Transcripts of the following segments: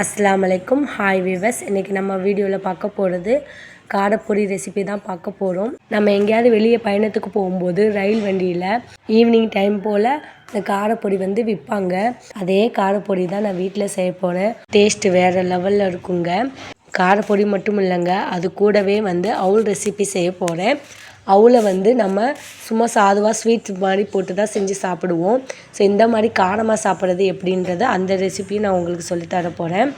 அஸ்லாம் அலைக்கும். ஹாய் விவஸ் இன்றைக்கி நம்ம வீடியோவில் பார்க்க போகிறது காரப்பொடி ரெசிபி தான் பார்க்க போகிறோம் நம்ம எங்கேயாவது வெளியே பயணத்துக்கு போகும்போது ரயில் வண்டியில் ஈவினிங் டைம் போல் இந்த காரப்பொடி வந்து விற்பாங்க அதே காரப்பொடி தான் நான் வீட்டில் செய்ய போகிறேன் டேஸ்ட்டு வேறு லெவலில் இருக்குங்க. காரப்பொடி மட்டும் இல்லைங்க அது கூடவே வந்து அவுல் ரெசிபி செய்ய போகிறேன் அவளை வந்து நம்ம சும்மா சாதுவாக ஸ்வீட் மாதிரி போட்டு தான் செஞ்சு சாப்பிடுவோம். ஸோ இந்த மாதிரி காரமாக சாப்பிட்றது எப்படின்றத அந்த ரெசிபியும் நான் உங்களுக்கு சொல்லித் போகிறேன்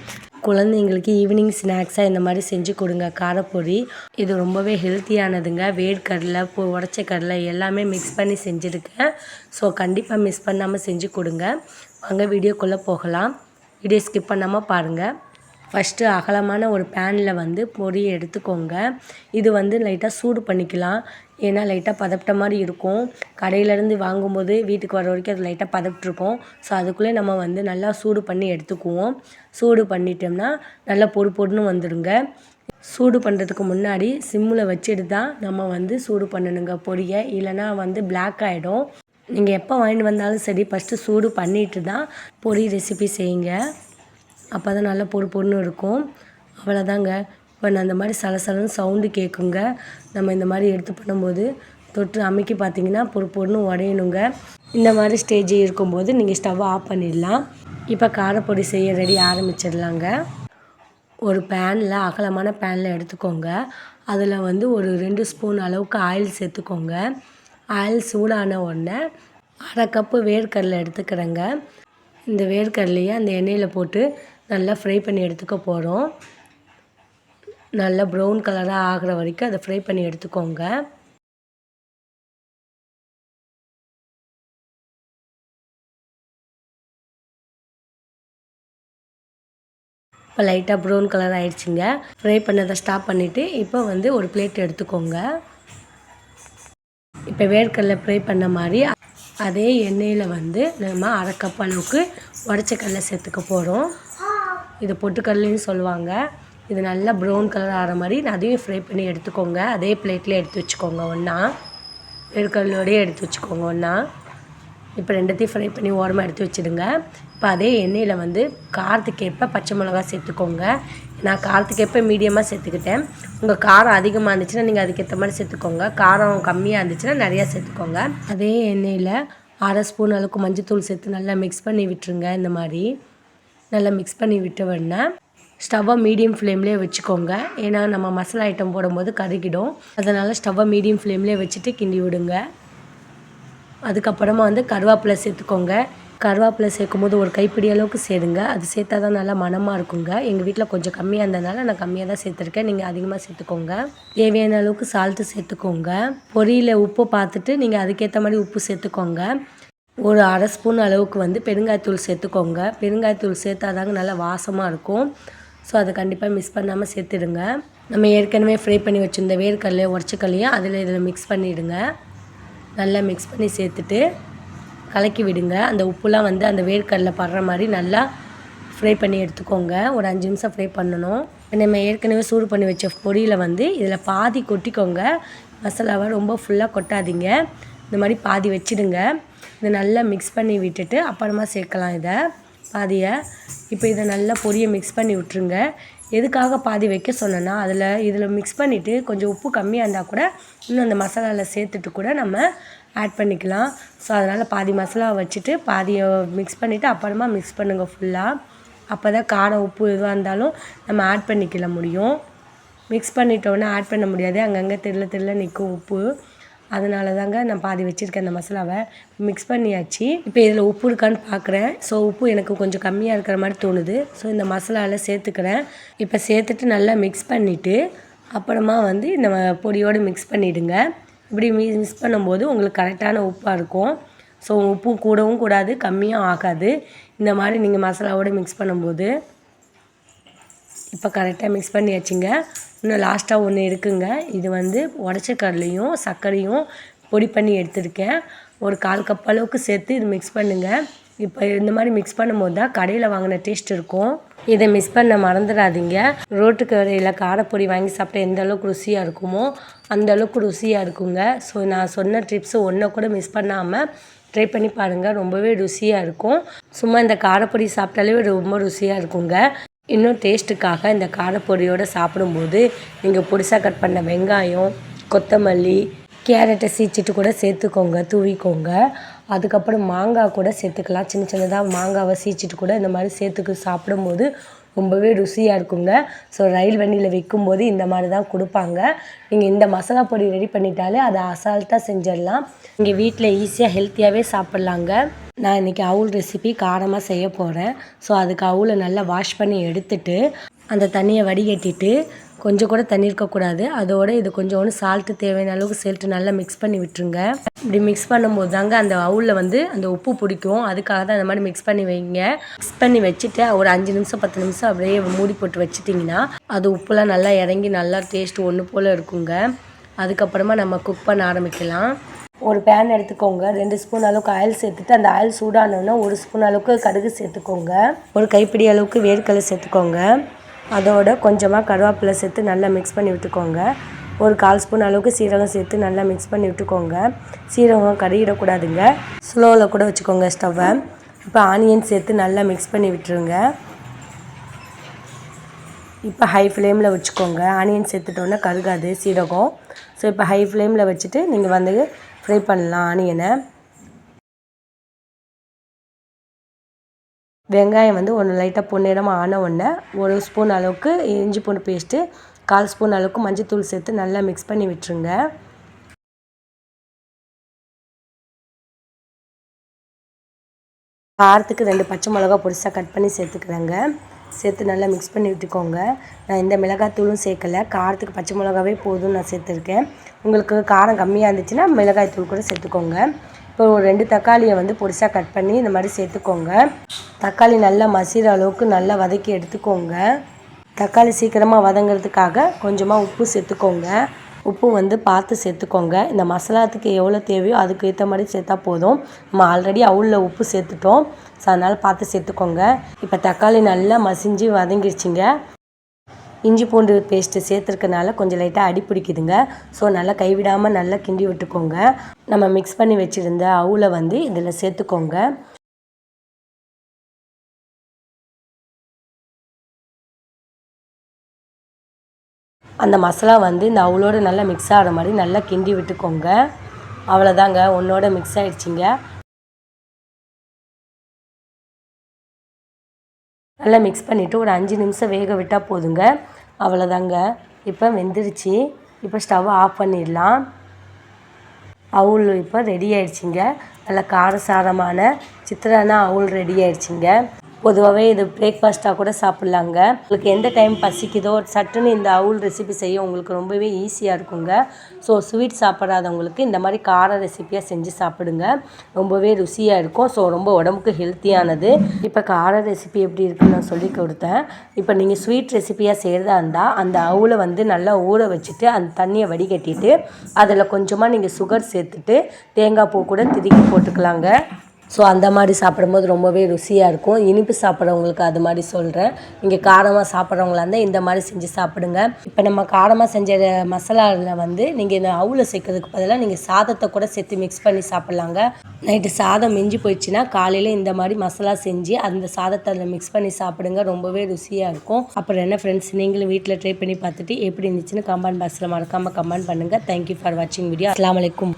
குழந்தைங்களுக்கு ஈவினிங் ஸ்நாக்ஸாக இந்த மாதிரி செஞ்சு கொடுங்க. காரப்பொரி இது ரொம்பவே ஹெல்த்தியானதுங்க வேர்க்கடலை இப்போ உடச்ச கடலை எல்லாமே மிக்ஸ் பண்ணி செஞ்சுருக்கேன் ஸோ கண்டிப்பாக மிஸ் பண்ணாமல் செஞ்சு கொடுங்க. வாங்க வீடியோக்குள்ளே போகலாம். வீடியோ ஸ்கிப் பண்ணாமல் பாருங்கள் ஃபஸ்ட்டு அகலமான ஒரு பேனில் வந்து பொரியை எடுத்துக்கோங்க. இது வந்து லைட்டாக சூடு பண்ணிக்கலாம். ஏன்னா லைட்டாக பதப்பிட்ட மாதிரி இருக்கும். கடையிலேருந்து வாங்கும்போது வீட்டுக்கு வர வரைக்கும் அது லைட்டாக பதப்பிட்ருக்கும் ஸோ அதுக்குள்ளே நம்ம வந்து நல்லா சூடு பண்ணி எடுத்துக்குவோம். சூடு பண்ணிட்டோம்னா நல்லா பொறு பொடுன்னு வந்துடுங்க. சூடு பண்ணுறதுக்கு முன்னாடி சிம்மில் வச்சுட்டு தான் நம்ம வந்து சூடு பண்ணணுங்க பொடியை. இல்லைன்னா வந்து பிளாக் ஆகிடும் நீங்கள் எப்போ வாங்கிட்டு வந்தாலும் சரி ஃபஸ்ட்டு சூடு பண்ணிட்டு தான் பொரி ரெசிபி செய்யுங்க. அப்போ தான் நல்லா பொறு பொறுன்னு இருக்கும். அவ்வளோதாங்க இப்போ நான் அந்த மாதிரி சலசலன்னு சவுண்டு கேட்குங்க நம்ம இந்த மாதிரி எடுத்து பண்ணும்போது தொட்டு அமைக்கி பார்த்தீங்கன்னா பொறு பொண்ணு உடையணுங்க. இந்த மாதிரி ஸ்டேஜ் இருக்கும்போது நீங்கள் ஸ்டவ் ஆஃப் பண்ணிடலாம். இப்போ காரப்பொடி செய்ய ரெடி ஆரம்பிச்சிடலாங்க. ஒரு பேனில் அகலமான பேனில் எடுத்துக்கோங்க. அதில் வந்து ஒரு ரெண்டு ஸ்பூன் அளவுக்கு ஆயில் சேர்த்துக்கோங்க. ஆயில் சூடான உடனே அரை கப்பு வேர்க்கடலை எடுத்துக்கிறேங்க. இந்த வேர்க்கடலையை அந்த எண்ணெயில் போட்டு நல்லா ஃப்ரை பண்ணி எடுத்துக்க போகிறோம் நல்லா ப்ரௌன் கலராக ஆகிற வரைக்கும் அதை ஃப்ரை பண்ணி எடுத்துக்கோங்க. இப்போ லைட்டாக ப்ரௌன் கலர் ஆயிடுச்சுங்க. ஃப்ரை பண்ணதை ஸ்டாப் பண்ணிவிட்டு இப்போ வந்து ஒரு பிளேட் எடுத்துக்கோங்க. இப்போ வேர்க்கடலை ஃப்ரை பண்ண மாதிரி அதே எண்ணெயில் வந்து நம்ம அரை கப் அளவுக்கு உடச்ச கடலை சேர்த்துக்க போகிறோம் இது பொட்டுக்கடலைன்னு சொல்லுவாங்க. இது நல்லா ப்ரௌன் கலர் ஆகிற மாதிரி அதையும் ஃப்ரை பண்ணி எடுத்துக்கோங்க. அதே பிளேட்லேயே எடுத்து வச்சுக்கோங்க ஒன்றா வேர்க்கடலையோடய எடுத்து வச்சுக்கோங்க ஒன்றா இப்போ ரெண்டுத்தையும் ஃப்ரை பண்ணி ஓரமாக எடுத்து வச்சுடுங்க. இப்போ அதே எண்ணெயில் வந்து காரத்துக்கேற்ப பச்சை மிளகா சேர்த்துக்கோங்க. நான் காரத்துக்கேற்ப மீடியமாக சேர்த்துக்கிட்டேன். உங்கள் காரம் அதிகமாக இருந்துச்சுன்னா நீங்கள் அதுக்கேற்ற மாதிரி சேர்த்துக்கோங்க. காரம் கம்மியாக இருந்துச்சுன்னா நிறையா சேர்த்துக்கோங்க. அதே எண்ணெயில் அரை ஸ்பூன் அளவுக்கு மஞ்சத்தூள் சேர்த்து நல்லா மிக்ஸ் பண்ணி விட்டுருங்க இந்த மாதிரி. நல்லா மிக்ஸ் பண்ணி விட்டு உடனே ஸ்டவ்வை மீடியம் ஃப்ளேம்லேயே வச்சுக்கோங்க. ஏன்னா நம்ம மசாலா ஐட்டம் போடும்போது கருகிடும். அதனால் ஸ்டவ்வை மீடியம் ஃப்ளேம்லேயே வச்சுட்டு கிண்டி விடுங்க. அதுக்கப்புறமா வந்து கருவேப்பிலை சேர்த்துக்கோங்க. கருவேப்பிலை சேர்க்கும் போது ஒரு கைப்பிடி அளவுக்கு சேருங்க. அது சேர்த்தா தான் நல்லா மனமாக இருக்குங்க. எங்கள் வீட்டில் கொஞ்சம் கம்மியாக இருந்ததுனால நான் கம்மியாக தான் சேர்த்துருக்கேன். நீங்கள் அதிகமாக சேர்த்துக்கோங்க. தேவையான அளவுக்கு சால்ட்டு சேர்த்துக்கோங்க. பொரியில் உப்பு பார்த்துட்டு நீங்கள் அதுக்கேற்ற மாதிரி உப்பு சேர்த்துக்கோங்க. ஒரு அரை ஸ்பூன் அளவுக்கு வந்து பெருங்காயத்தூள் சேர்த்துக்கோங்க. பெருங்காயத்தூள் சேர்த்தா தாங்க நல்லா வாசமாக இருக்கும். ஸோ அதை கண்டிப்பாக மிஸ் பண்ணாமல் சேர்த்துடுங்க. நம்ம ஏற்கனவே ஃப்ரை பண்ணி வச்சுருந்த வேர்க்கடலையை உடச்சிக்கல்லையும் அதில் இதில் மிக்ஸ் பண்ணிவிடுங்க நல்லா மிக்ஸ் பண்ணி சேர்த்துட்டு கலக்கி விடுங்க. அந்த உப்புலாம் வந்து அந்த வேர்க்கடலை படுற மாதிரி நல்லா ஃப்ரை பண்ணி எடுத்துக்கோங்க. ஒரு அஞ்சு நிமிஷம் ஃப்ரை பண்ணணும். நம்ம ஏற்கனவே சூடு பண்ணி வச்ச பொரியில் வந்து இதில் பாதி கொட்டிக்கோங்க. மசாலாவை ரொம்ப ஃபுல்லாக கொட்டாதீங்க. இந்த மாதிரி பாதி வச்சிடுங்க. இதை நல்லா மிக்ஸ் பண்ணி விட்டுட்டு அப்புறமா சேர்க்கலாம் இதை. பாதியை இப்போ இதை நல்லா பொரியை மிக்ஸ் பண்ணி விட்ருங்க எதுக்காக பாதி வைக்க சொன்னேன்னா அதில் இதில் மிக்ஸ் பண்ணிவிட்டு கொஞ்சம் உப்பு கம்மியாக இருந்தால் கூட இன்னும் அந்த மசாலாவில் சேர்த்துட்டு கூட நம்ம ஆட் பண்ணிக்கலாம். ஸோ அதனால் பாதி மசாலா வச்சுட்டு பாதியை மிக்ஸ் பண்ணிவிட்டு அப்புறமா மிக்ஸ் பண்ணுங்கள் ஃபுல்லாக அப்போ தான் காரம் உப்பு எதுவாக இருந்தாலும் நம்ம ஆட் பண்ணிக்கல முடியும். மிக்ஸ் பண்ணிட்டோன்னே ஆட் பண்ண முடியாது. அங்கங்கே தெரியல தெருல நிற்கும் உப்பு. அதனால தாங்க நான் பாதி வச்சுருக்கேன் அந்த மசாலாவை. மிக்ஸ் பண்ணியாச்சு. இப்போ இதில் உப்பு இருக்கான்னு பார்க்குறேன் ஸோ உப்பு எனக்கு கொஞ்சம் கம்மியாக இருக்கிற மாதிரி தோணுது. ஸோ இந்த மசாலாவில் சேர்த்துக்கிறேன். இப்போ சேர்த்துட்டு நல்லா மிக்ஸ் பண்ணிவிட்டு அப்புறமா வந்து இந்த பொடியோடு மிக்ஸ் பண்ணிவிடுங்க இப்படி மிக்ஸ் பண்ணும்போது உங்களுக்கு கரெக்டான உப்பாக இருக்கும். ஸோ உப்பும் கூடவும் கூடாது கம்மியும் ஆகாது. இந்த மாதிரி நீங்கள் மசாலாவோடு மிக்ஸ் பண்ணும்போது. இப்போ கரெக்டாக மிக்ஸ் பண்ணியாச்சுங்க. இன்னும் லாஸ்ட்டாக ஒன்று இருக்குங்க. இது வந்து உடச்ச கடலையும் சர்க்கரையும் பொடி பண்ணி எடுத்திருக்கேன். ஒரு கால் கப் அளவுக்கு சேர்த்து இது மிக்ஸ் பண்ணுங்கள் இப்போ இந்த மாதிரி மிக்ஸ் பண்ணும்போது தான் கடையில் வாங்கின டேஸ்ட் இருக்கும். இதை மிஸ் பண்ண மறந்துடாதீங்க. ரோட்டுக்கு கடையில் காரப்பொடி வாங்கி சாப்பிட்டா எந்த அளவுக்கு ருசியாக இருக்குமோ அந்த அளவுக்கு ருசியாக இருக்குங்க. ஸோ நான் சொன்ன ட்ரிப்ஸு ஒன்றை கூட மிஸ் பண்ணாமல் ட்ரை பண்ணி பாருங்கள் ரொம்பவே ருசியாக இருக்கும். சும்மா இந்த காரப்பொடி சாப்பிட்டாலே ரொம்ப ருசியாக இருக்குங்க. இன்னும் டேஸ்ட்டுக்காக இந்த காரப்பொடியோடு சாப்பிடும்போது நீங்கள் பொடிசாக கட் பண்ண வெங்காயம் கொத்தமல்லி கேரட்டை சீச்சிட்டு கூட சேர்த்துக்கோங்க தூவிக்கோங்க. அதுக்கப்புறம் மாங்காய் கூட சேர்த்துக்கலாம். சின்ன சின்னதாக மாங்காவை சீச்சிட்டு கூட இந்த மாதிரி சேர்த்துக்கு சாப்பிடும்போது ரொம்பவே ருசியாக இருக்குங்க. ஸோ ரயில் வண்டியில் விற்கும்போது இந்த மாதிரி தான் கொடுப்பாங்க. நீங்கள் இந்த மசாலா பொடி ரெடி பண்ணிட்டாலே அதை அசால்ட்டாக செஞ்சிடலாம். இங்கே வீட்டில் ஈஸியாக ஹெல்த்தியாகவே சாப்பிட்லாங்க. நான் இன்றைக்கி அவுல் ரெசிபி காரமாக செய்ய போகிறேன் ஸோ அதுக்கு அவுலை நல்லா வாஷ் பண்ணி எடுத்துட்டு அந்த தண்ணியை வடிகட்டிட்டு கொஞ்சம் கூட தண்ணி இருக்கக்கூடாது. அதோட இது கொஞ்சோண்டு சால்ட்டு தேவையான அளவுக்கு சேர்த்து நல்லா மிக்ஸ் பண்ணி விட்டுருங்க. இப்படி மிக்ஸ் பண்ணும்போது தாங்க அந்த அவுலில் வந்து அந்த உப்பு பிடிக்கும். அதுக்காக தான் அந்த மாதிரி மிக்ஸ் பண்ணி வைங்க. மிக்ஸ் பண்ணி வச்சுட்டு ஒரு அஞ்சு நிமிஷம் பத்து நிமிஷம் அப்படியே மூடி போட்டு வச்சுட்டிங்கன்னா அது உப்புலாம் நல்லா இறங்கி நல்லா டேஸ்ட் ஒன்று போல் இருக்குங்க. அதுக்கப்புறமா நம்ம குக் பண்ண ஆரம்பிக்கலாம். ஒரு பேன் எடுத்துக்கோங்க. ரெண்டு ஸ்பூன் அளவுக்கு ஆயில் சேர்த்துட்டு அந்த ஆயில் சூடானோன்னா ஒரு ஸ்பூன் அளவுக்கு கடுகு சேர்த்துக்கோங்க. ஒரு கைப்பிடி அளவுக்கு வேர்க்கடலை சேர்த்துக்கோங்க. அதோட கொஞ்சமாக கருவேப்பிலை சேர்த்து நல்லா மிக்ஸ் பண்ணி விட்டுக்கோங்க. ஒரு கால் ஸ்பூன் அளவுக்கு சீரகம் சேர்த்து நல்லா மிக்ஸ் பண்ணி விட்டுக்கோங்க. சீரகம் கறியிடக்கூடாதுங்க ஸ்லோவில் கூட வச்சுக்கோங்க ஸ்டவ்வை இப்போ ஆனியன் சேர்த்து நல்லா மிக்ஸ் பண்ணி விட்டுருங்க. இப்போ ஹை ஃப்ளேமில் வச்சுக்கோங்க. ஆனியன் சேர்த்துட்டோன்னே கருகாது சீரகம். ஸோ இப்போ ஹை ஃப்ளேமில் வச்சுட்டு நீங்கள் வந்து ஃப்ரை பண்ணலாம் ஆனியனை வெங்காயம் வந்து ஒன்று லைட்டாக பொன்னிறமாக ஆன உடனே ஒரு ஸ்பூன் அளவுக்கு இஞ்சி பூண்டு பேஸ்ட்டு கால் ஸ்பூன் அளவுக்கு மஞ்சத்தூள் சேர்த்து நல்லா மிக்ஸ் பண்ணி விட்டுருங்க. காரத்துக்கு ரெண்டு பச்சை மிளகா பொடிசாக கட் பண்ணி சேர்த்துக்கிறேங்க. சேர்த்து நல்லா மிக்ஸ் பண்ணி விட்டுக்கோங்க. நான் இந்த மிளகாத்தூளும் சேர்க்கலை. காரத்துக்கு பச்சை மிளகாவே போதும் நான் சேர்த்துருக்கேன். உங்களுக்கு காரம் கம்மியாக இருந்துச்சுன்னா மிளகாய் தூள் கூட சேர்த்துக்கோங்க. இப்போ ஒரு ரெண்டு தக்காளியை வந்து பொடிசாக கட் பண்ணி இந்த மாதிரி சேர்த்துக்கோங்க. தக்காளி நல்லா மசிற அளவுக்கு நல்லா வதக்கி எடுத்துக்கோங்க. தக்காளி சீக்கிரமாக வதங்கிறதுக்காக கொஞ்சமாக உப்பு சேர்த்துக்கோங்க. உப்பு வந்து பார்த்து சேர்த்துக்கோங்க. இந்த மசாலாத்துக்கு எவ்வளோ தேவையோ அதுக்கு ஏற்ற மாதிரி சேர்த்தா போதும். நம்ம ஆல்ரெடி அவுளில் உப்பு சேர்த்துட்டோம். ஸோ அதனால் பார்த்து சேர்த்துக்கோங்க. இப்போ தக்காளி நல்லா மசிஞ்சு வதங்கிடுச்சிங்க இஞ்சி பூண்டு பேஸ்ட்டு சேர்த்துருக்கனால கொஞ்சம் லைட்டாக அடி பிடிக்குதுங்க. ஸோ நல்லா கைவிடாமல் நல்லா கிண்டி விட்டுக்கோங்க. நம்ம மிக்ஸ் பண்ணி வச்சுருந்த அவுல வந்து இதில் சேர்த்துக்கோங்க. அந்த மசாலா வந்து இந்த அவுளோடு நல்லா மிக்ஸ் ஆகிற மாதிரி நல்லா கிண்டி விட்டுக்கோங்க. அவ்வளோதாங்க ஒன்றோட மிக்ஸ் ஆகிடுச்சிங்க நல்லா மிக்ஸ் பண்ணிவிட்டு ஒரு அஞ்சு நிமிஷம் வேக விட்டால் போதுங்க. அவ்வளோதாங்க இப்போ வெந்துருச்சு. இப்போ ஸ்டவ் ஆஃப் பண்ணிடலாம். அவுள் இப்போ ரெடி ஆயிடுச்சிங்க. நல்லா காரசாரமான சித்திரானா அவுள் ரெடி ஆயிடுச்சிங்க. பொதுவாகவே இது பிரேக்ஃபாஸ்ட்டாக கூட சாப்பிட்லாங்க. உங்களுக்கு எந்த டைம் பசிக்குதோ சட்டுன்னு இந்த அவுல் ரெசிபி செய்ய உங்களுக்கு ரொம்பவே ஈஸியாக இருக்குங்க. ஸோ ஸ்வீட் சாப்பிடாதவங்களுக்கு இந்த மாதிரி கார ரெசிப்பியாக செஞ்சு சாப்பிடுங்க. ரொம்பவே ருசியாக இருக்கும். ஸோ ரொம்ப உடம்புக்கு ஹெல்த்தியானது இப்போ கார ரெசிபி எப்படி இருக்குன்னு நான் சொல்லி கொடுத்தேன். இப்போ நீங்கள் ஸ்வீட் ரெசிப்பியாக செய்கிறதா இருந்தால் அந்த அவுலை வந்து நல்லா ஊற வச்சுட்டு அந்த தண்ணியை வடிகட்டிட்டு அதில் கொஞ்சமாக நீங்கள் சுகர் சேர்த்துட்டு தேங்காய் பூ கூட திருக்கி போட்டுக்கலாங்க. ஸோ அந்த மாதிரி சாப்பிடும்போது ரொம்பவே ருசியாக இருக்கும். இனிப்பு சாப்பிட்றவங்களுக்கு அது மாதிரி சொல்கிறேன் நீங்கள் காரமாக சாப்பிட்றவங்களா இருந்தால் இந்த மாதிரி செஞ்சு சாப்பிடுங்க. இப்போ நம்ம காரமாக செஞ்ச மசாலாவில் வந்து நீங்கள் இந்த அவுல சேர்க்கறதுக்கு பதிலாக நீங்கள் சாதத்தை கூட சேர்த்து மிக்ஸ் பண்ணி சாப்பிட்லாங்க. நைட்டு சாதம் மிஞ்சி போயிடுச்சுன்னா காலையில் இந்த மாதிரி மசாலா செஞ்சு அந்த சாதத்தை அதில் மிக்ஸ் பண்ணி சாப்பிடுங்க. ரொம்பவே ருசியாக இருக்கும். அப்புறம் என்ன ஃப்ரெண்ட்ஸ் நீங்களும் வீட்டில் ட்ரை பண்ணி பார்த்துட்டு எப்படி இருந்துச்சுன்னு கமெண்ட் பாக்ஸில் மறக்காமல் கமெண்ட் பண்ணுங்கள் தேங்க்யூ ஃபார் வாட்சிங் வீடியோ அஸ்லாம் வலைக்கும்